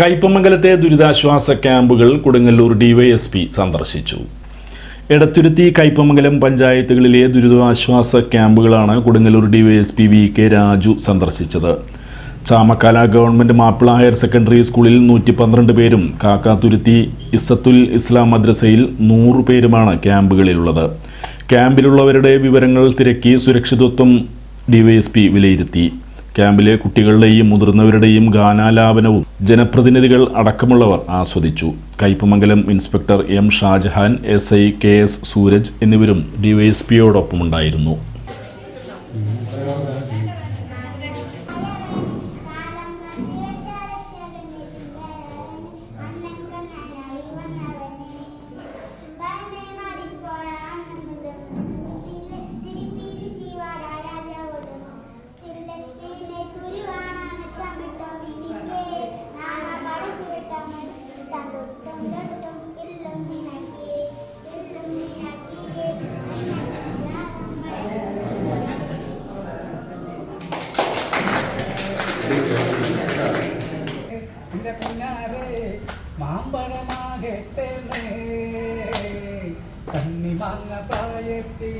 കയ്പമംഗലത്തെ ദുരിതാശ്വാസ ക്യാമ്പുകൾ കൊടുങ്ങല്ലൂർ ഡിവൈഎസ്പി സന്ദർശിച്ചു. എടത്തുരുത്തി കയ്പമംഗലം പഞ്ചായത്തുകളിലെ ദുരിതാശ്വാസ ക്യാമ്പുകളാണ് Kodungallur DYSP V K Raju സന്ദർശിച്ചത്. Chamakkala government Mappila higher secondary സ്കൂളിൽ നൂറ്റി പന്ത്രണ്ട് പേരും കാക്കാതുരുത്തി ഇസത്തുൽ ഇസ്ലാം മദ്രസയിൽ നൂറ് പേരുമാണ് ക്യാമ്പുകളിലുള്ളത്. ക്യാമ്പിലുള്ളവരുടെ വിവരങ്ങൾ തിരക്കി സുരക്ഷിതത്വം ഡിവൈഎസ്പി വിലയിരുത്തി. ക്യാമ്പിലെ കുട്ടികളുടെയും മുതിർന്നവരുടെയും ഗാനാലാപനവും ജനപ്രതിനിധികൾ അടക്കമുള്ളവർ ആസ്വദിച്ചു. Kaipamangalam inspector M Shajahan S I K S Sooraj എന്നിവരും ഡിവൈഎസ്പിയോടൊപ്പമുണ്ടായിരുന്നു. എന്റെ പിന്നാരെ മാമ്പഴമാകട്ടെ കന്നി മാങ്ങ പ്രായത്തിൽ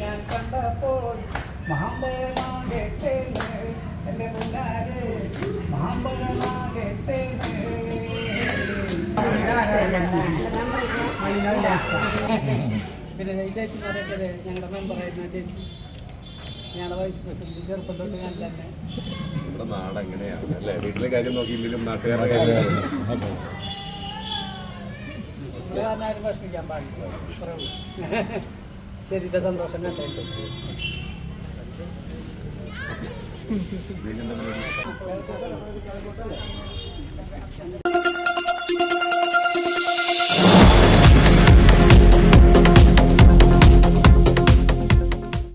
ഞാൻ കണ്ടപ്പോൾ മാമ്പഴമാകട്ടെ എന്റെ പിന്നാരെ മാമ്പഴമാകട്ടെ പിന്നെ ചേച്ചി പറയട്ടെ ഞങ്ങളുടെ മെമ്പറായിരുന്നു ചേച്ചി. ഞങ്ങളുടെ വൈസ് പ്രസിഡന്റ് ചെറുപ്പം തൊട്ട് ഞാൻ തന്നെ. നമ്മുടെ നാട് എങ്ങനെയാണ് അല്ലേ? വീട്ടിലെ കാര്യം നോക്കിയില്ലെങ്കിലും നാട്ടുകാരുടെ കാര്യം ആരും വിഷമിക്കാൻ പാടില്ല. ശരിച്ച സന്തോഷം കണ്ടു വീടിന്റെ മുന്നിൽ